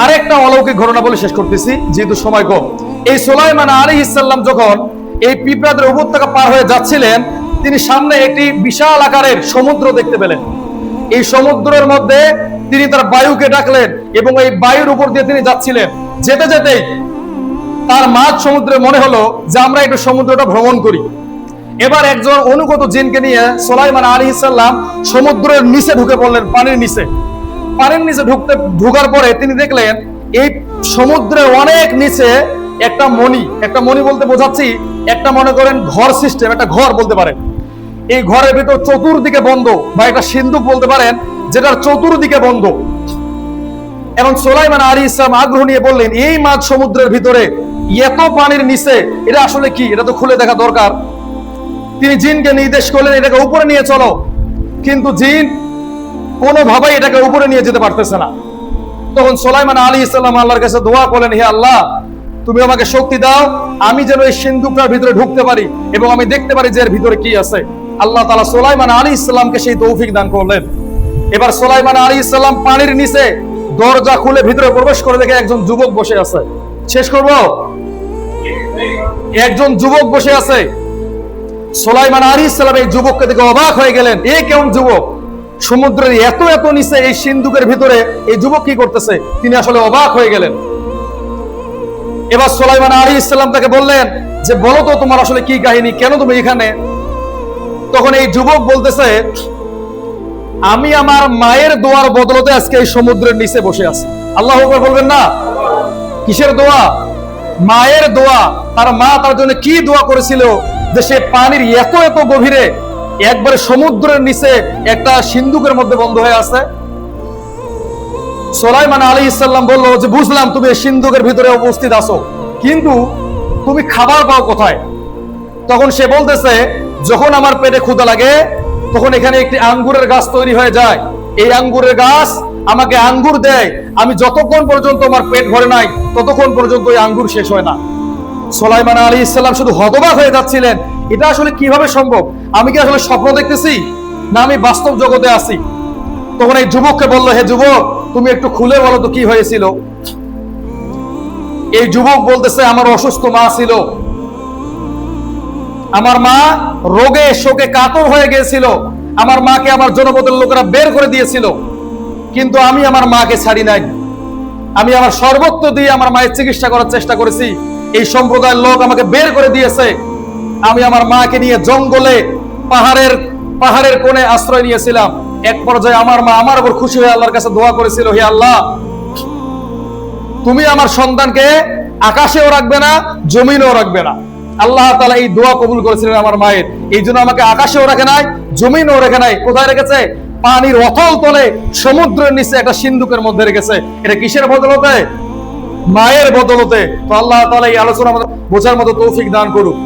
আরেকটা অলৌকিক ঘটনা বলে শেষ করতেছি, যেহেতু সময় কম। এই সোলাইমান আলী ইসাল্লাম যখন এই পিঁপড়াদের উপত্যকা পার হয়ে যাচ্ছিলেন, তিনি সামনে একটি বিশাল আকারের সমুদ্র দেখতে পেলেন। এই সমুদ্রের মধ্যে তিনি তার বায়ুকে ডাকলেন এবং এই বায়ুর উপর দিয়ে তিনি যাচ্ছিলেন। যেতে যেতেই তার মাঝ সমুদ্রে মনে হলো যে আমরা একটু সমুদ্রটা ভ্রমণ করি। এবার একজন অনুগত জিনকে নিয়ে সোলাইমান আলী ইসাল্লাম সমুদ্রের নিচে ঢুকে পড়লেন, পানির নিচে। পানির নিচে ঢুকতে ঢুকার পরে তিনি দেখলেন এই সমুদ্রের অনেক নিচে একটা মণি। একটা মণি বলতে বোঝাচ্ছি, একটা মনে করেন ঘর সিস্টেম একটা ঘর বলতে পারেন। এই ঘরের ভিতর চতুর্দিকে বন্ধ বা একটা সিন্ধুক বলতে পারেন, যেটার চতুর্দিকে বন্ধ। এবং সোলাইমান আলী ইসলাম আগ্রহ নিয়ে বললেন, এই মাছ সমুদ্রের ভিতরে এত পানির নিচে, এটা আসলে কি? এটা তো খুলে দেখা দরকার। তিনি জিনকে নির্দেশ করলেন, এটাকে উপরে নিয়ে চলো। কিন্তু জিন কোনোভাবেই এটাকে উপরে নিয়ে যেতে পারতেছে না। তখন সোলাইমান আলী ইসলাম আল্লাহর কাছে দোয়া করলেন, হে আল্লাহ, তুমি আমাকে শক্তি দাও, আমি যেন এই সিন্ধুকটার ভিতরে ঢুকতে পারি এবং আমি দেখতে পারি যে এর ভিতরে কি আছে। আল্লাহ তালা সোলাইমান আলী ইসলামকে সেই তৌফিক দান করলেন। এবার সোলাইমান আলী ইসলাম পানির নিচে দরজা খুলে ভিতরে প্রবেশ করে দেখে একজন যুবক বসে আছে। শেষ করব? একজন যুবক বসে আছে। সোলাইমান আলী ইসলাম এই যুবককে দেখে অবাক হয়ে গেলেন, এ কেমন যুবক? সমুদ্রের এত এত নিচে এই সিন্ধুকের ভিতরে এই যুবক কি করতেছে? তিনি আসলে অবাক হয়ে গেলেন। এবার সোলাইমান আলী ইসলাম তাকে বললেন যে, বলো তো তোমার আসলে কি কাহিনী? কেন তুমি এখানে? তখন এই যুবক বলতেছে, আমি আমার মায়ের দোয়ার বদলতে আজকে এই সমুদ্রের নিচে বসে আছি। আল্লাহ বলবেন না। কিসের দোয়া? মায়ের দোয়া। তার মা তার জন্য কি দোয়া করেছিল যে সে পানির এত এত গভীরে একবারে সমুদ্রের নিচে একটা সিন্ধুকের মধ্যে বন্ধ হয়ে আছে। সোলাইমান আলী ইসলাম বলল, যে বুঝলাম তুমি এই সিন্ধুকের ভিতরে উপস্থিত আছো, কিন্তু তুমি খাবার পাও কোথায়? তখন সে বলতেছে, যখন আমার পেটে ক্ষুদা লাগে, তখন এখানে একটি আঙ্গুরের গাছ তৈরি হয়ে যায়। এই আঙ্গুরের গাছ আমাকে আঙ্গুর দেয়। আমি যতক্ষণ পর্যন্ত আমার পেট ভরে নাই, ততক্ষণ পর্যন্ত এই আঙ্গুর শেষ হয় না। সোলাইমান আলী ইসলাম শুধু হতবাক হয়ে যাচ্ছিলেন। এটা আসলে কীভাবে সম্ভব? আমি কি আসলে স্বপ্ন দেখতেছি? না আমি বাস্তব জগতে আছি? তখন এই যুবককে বলল, হে যুবক, তুমি একটু খুলে বলো তো কি হয়েছিল? এই যুবক বলতেছে, আমার অসুস্থ মা ছিল। আমার মা রোগে শোকে কাতর হয়ে গিয়েছিল। আমার মাকে আমার জনপদের লোকেরা বের করে দিয়েছিল। কিন্তু আমি আমার মাকে ছাড়ি নাই। আমি আমার সর্বত্র দিয়ে আমার মায়ের চিকিৎসা করার চেষ্টা করেছি। এই সম্প্রদায়ের লোক আমাকে বের করে দিয়েছে। আমি আমার মাকে নিয়ে জঙ্গলে পাহাড়ের পাহাড়ের কোণে আশ্রয় নিয়েছিলাম। এক পর্যায়ে আমার মা আমার উপর খুশি হয়ে আল্লাহর কাছে দোয়া করেছিল, হে আল্লাহ, তুমি আমার সন্তানকে আকাশেও রাখবে না, জমিনেও রাখবে না। আল্লাহ তালা এই দোয়া কবুল করেছিলেন আমার মায়ের। এই জন্য আমাকে আকাশেও রাখে নাই, জমিনেও রেখে নাই। কোথায় রেখেছে? পানির অথল তলে, সমুদ্রের নিচে একটা সিন্ধুকের মধ্যে রেখেছে। এটা কিসের বদলতে মায়ের বদলতে। তো আল্লাহ তালা এই আলোচনা বোঝার মতো তৌফিক দান করুক।